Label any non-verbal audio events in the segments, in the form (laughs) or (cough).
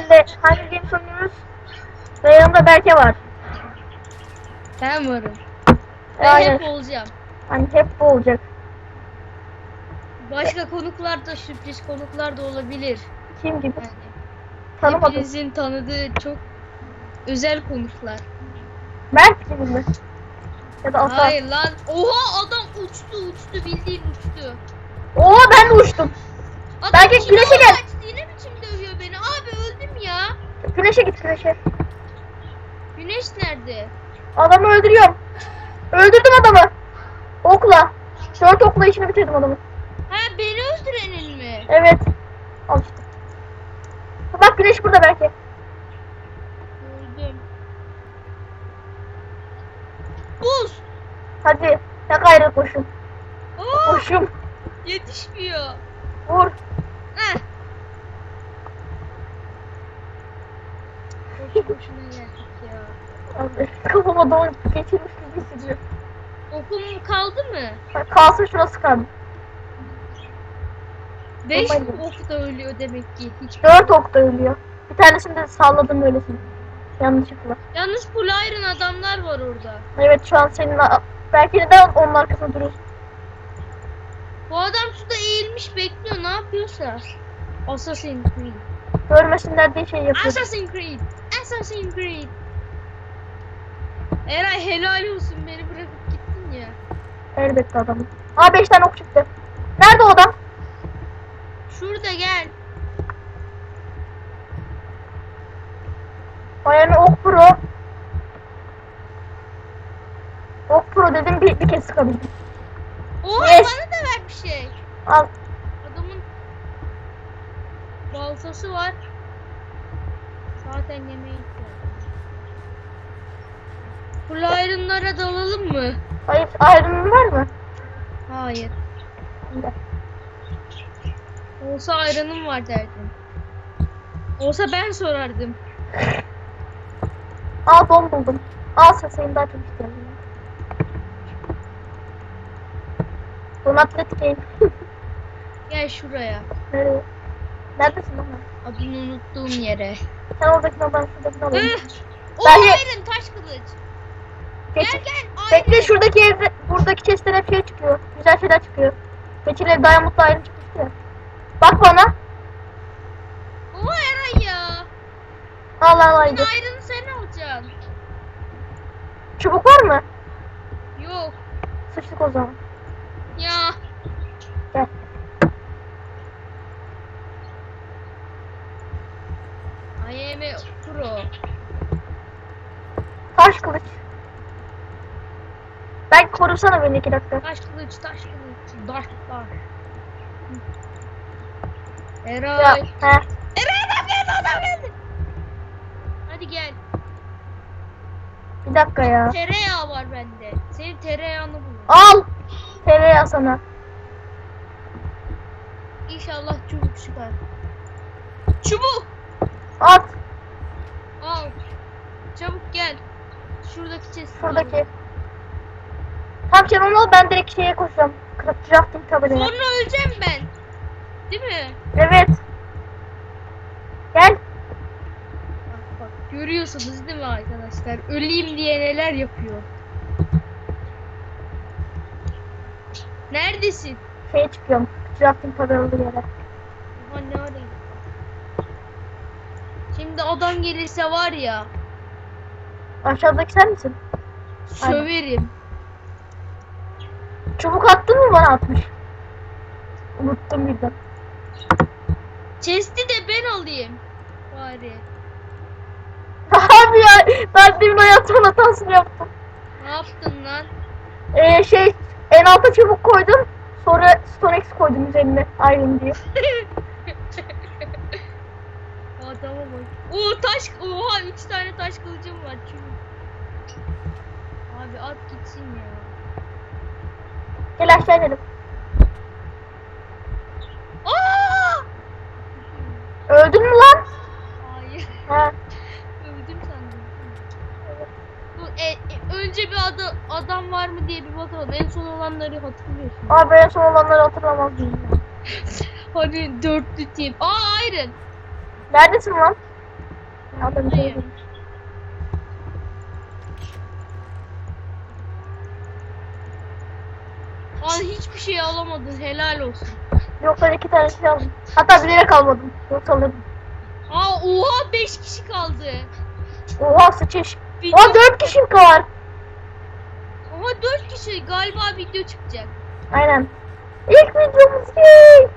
sizlerle Hunger Games oynuyoruz. Ve yanımda Berke var. Ben varım. Ben aynen. hep olacağım. Hani hep bu olacak. Başka konuklar da sürpriz konuklar da olabilir. Kim gibi? Yani Tanımadım. hepinizin tanıdığı çok özel konuklar. Mert gibi mi? Ya da Ata. Hayır lan. Oha adam uçtu uçtu bildiğin uçtu. Oo ben de uçtum. Adam Belki güneşe gel. Yine biçim dövüyor beni. Abi ya. Güneşe git güneşe. Güneş nerede? Adamı öldürüyorum. Öldürdüm adamı. Okla. Dört okla işini bitirdim adamı. Ha beni öldürenin mi? Evet. Al işte. Bak güneş burada belki. Öldüm. Buz. Hadi. Ne gayrı koşun. Aa, Koşum. yetişmiyor. Vur. Heh. Boşu boşuna geldik ya. Abi, Kafama doğru geçirmiş gibi hissediyorum. Okum kaldı mı? Bak, Kalsın şurası kaldı. 5 Olmadı. ok da ölüyor demek ki. Hiç. Dört ok da ölüyor. Bir tanesini de salladım böylesine. Yanlışlıkla. Yalnız full iron adamlar var orada. Evet şu an senin belki neden onun arkasında duruyorsun? Bu adam suda eğilmiş bekliyor ne yapıyorsa. Assassin's Creed. Görmesinler diye şey yapıyor. Assassin's Creed. Assassin's Creed. Eray helal olsun beni bırakıp gittin ya. Elbette adamın. Aa beş tane ok çıktı. Nerede o adam? Şurada gel. Ayağını ok pro. Ok pro dedim bir, bir kez sıkabildim. Oha Yes. bana da ver bir şey. Al. Adamın baltası var. Zaten yemeğe ihtiyacım. Full iron'lara dalalım mı? Hayır ayrımın var mı? Hayır. Bunda. Olsa iron'ım var derdim. Olsa ben sorardım. (laughs) Aa don buldum. Al sen daha çok istiyorum. Don atletik game. (laughs) Gel şuraya. Nereye? Neredesin lan? Adını unuttuğum yere. Sen oradakini al ben şuradakini alayım. Üh! O Ben- iron taş kılıç. Geç. Gel gel. Bekle iron. şuradaki evde, buradaki chest'ten hep şey çıkıyor. Güzel şeyler çıkıyor. Geçen ev Diamond'da ayrı çıkmıştı ya. Bak bana. Oha Eray ya. Al al al. Yine iron'ı sen alacaksın. Çubuk var mı? Yok. Sıçtık o zaman. Ya. Gel. I am a pro. Taş kılıç. Ben korusana beni iki dakika. Taş kılıç, taş kılıç, taş. Ya, Eray. he. Eray adam geldi, adam geldi. Hadi gel. Bir dakika ya. Tereyağı var bende. Senin tereyağını bulun. Al. Tereyağı sana. İnşallah çubuk çıkar. Çubuk. At. Al. Çabuk gel. Şuradaki chest'i Şuradaki. Tamam sen onu al ben direkt şeye koşacağım. Craft- Crafting tabeline. Sonra öleceğim ben. Değil mi? Evet. Gel. Bak bak. Görüyorsunuz değil mi arkadaşlar? Öleyim diye neler yapıyor. Neredesin? Şeye çıkıyorum. Crafting tabelalı yere. Oha ne arayayım? Şimdi adam gelirse var ya Aşağıdaki sen misin? Söverim. Çubuk attın mı bana atmış. Unuttum birden. Chest'i de ben alayım. Bari. (laughs) Abi ya ben demin hayatımın hatasını yaptım. Ne yaptın lan? Ee, şey en alta çubuk koydum. Sonra Stonex koydum üzerine Iron diye. (laughs) Adama bak. Oo taş. Oha 3 tane taş kılıcım var çünkü. Abi at gitsin ya. Gel aşağı inelim. Aa! Öldün mü lan? Hayır. Ha. (laughs) Öldüm sandım. Bu, e, e, önce bir ada, adam var mı diye bir bakalım. En son olanları hatırlıyorsun. Abi ben son olanları hatırlamaz değilim. (laughs) Hani dörtlü team. Aa Iron. Neredesin lan? Ben Hayır. de Al hiçbir şey alamadın helal olsun. Yok ben iki tane şey aldım. Hatta bilerek almadım. Yoksa alırdım. Aa oha 5 kişi kaldı. Oha sıçış. Video... Oha dört kişi var. Oha 4 kişi galiba video çıkacak. Aynen. İlk videomuz yay.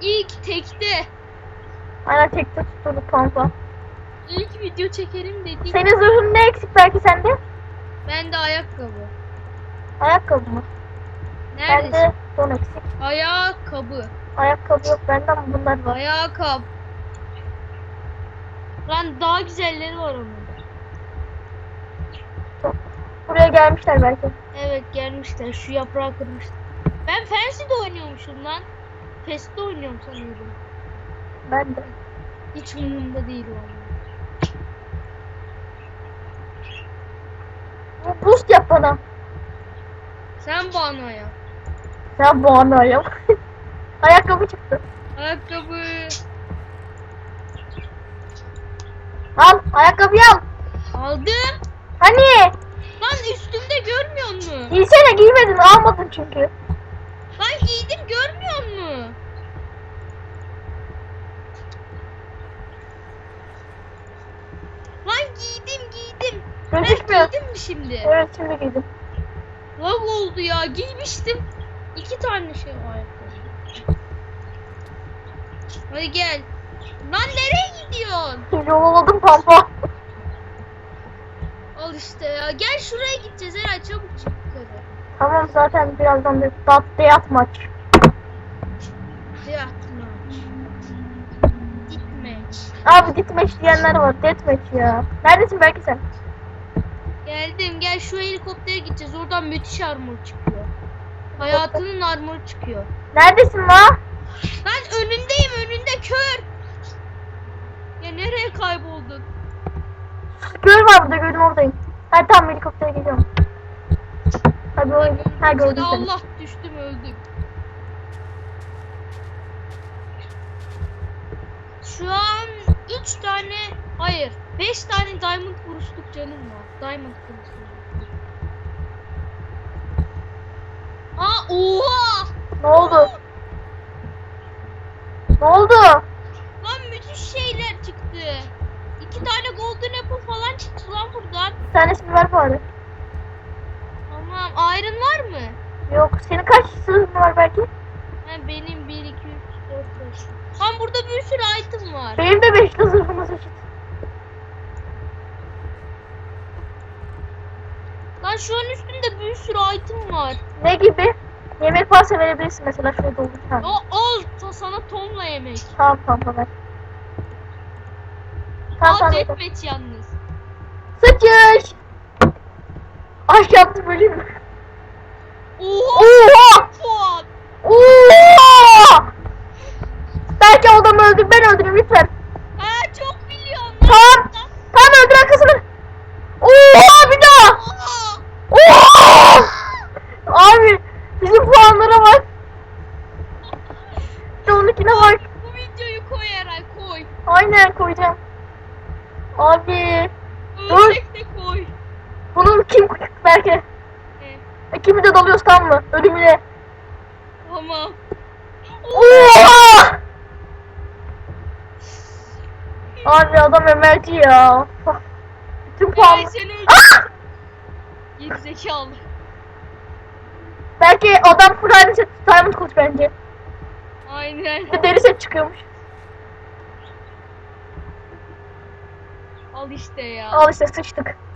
İlk tekte. Aynen tekte tutturduk pampa. İlk video çekelim dedik. Senin zırhın ne eksik belki sende? Ben de ayakkabı. Ayakkabı mı? Neredesin? Bende don eksik. Ayakkabı. Ayakkabı yok bende ama bunlar var. Ayakkabı. Lan daha güzelleri var onun. Buraya gelmişler belki. Evet gelmişler. Şu yaprağı kırmışlar. Ben Fancy'de oynuyormuşum lan. Fest'te oynuyorum sanıyorum. Ben de. Hiç umurumda değil vallahi. Bu boost yap bana. Sen bana ya. Bu anlayım. (laughs) Ayakkabı çıktı. Ayakkabı. Al ayakkabıyı al. Aldım. Hani? Lan üstümde görmüyor musun? Giysene giymedin almadın çünkü. Lan giydim görmüyor musun? Lan giydim giydim. Ben Gözükmüyor. giydim mi şimdi? Evet şimdi giydim. Lag oldu ya giymiştim. İki tane şey var. Hadi gel. Lan nereye gidiyorsun? Yolladım pampa. Al işte ya. Gel şuraya gideceğiz Eray çabuk çık yukarı. Tamam zaten birazdan bir dat diyat maç. Deathmatch. Deathmatch. Abi deathmatch diyenler var. Deathmatch ya. Neredesin belki sen? Geldim gel şu helikoptere gideceğiz. Oradan müthiş armor çıkıyor. Hayatının armoru çıkıyor. Neredesin la? Ben önündeyim önünde kör. Ya nereye kayboldun? Göl var burada gölün oradayım. Hadi tamam helikoptere geliyorum. Hadi o Ha gördüm seni. Allah düştüm öldüm. Şu an 3 tane hayır 5 tane diamond vuruşluk canım var. Diamond vuruşluk. Aa oha! Ne oldu? Ne oldu? Lan müthiş şeyler çıktı. İki tane golden apple falan çıktı lan buradan. Bir tanesini ver bari. Tamam iron var mı? Yok. Senin kaç sırrın var belki? Ha, benim 1, 2, 3, 4, 5. Lan burada bir sürü item var. Benim de beşli zırhımız eşit. Lan şu an üstünde bir sürü item var. Ne gibi? Yemek varsa verebilirsin mesela doldur. Ha. O ta- sana tonla yemek. Tamam tamam ver. Tamam Al tamam. deathmatch yalnız. Sıçış! Ay yaptım öleyim mi? Oha! Oha! Puan! Oha! Belki o adamı öldür ben öldüreyim lütfen. Ha çok milyon. Tamam. Tamam öldür arkasını. Oha bir daha. Oha! Oha! Abi bizim puanlara bak. Bir de onunkine bak. Bu videoyu koy Eray koy. Aynen koyacağım. Abi Ölsek de koy. bunu kim belki He, ikimiz de dalıyoruz tamam mı? Ölümüne. tamam. Oha! Abi adam emelci ya. Bütün puan. Seni öldürdüm. Ah! Gerizekalı. Belki adam aynı set Diamond Coach bence. Aynen. Bir de deri set çıkıyormuş. Al işte ya. Al işte sıçtık.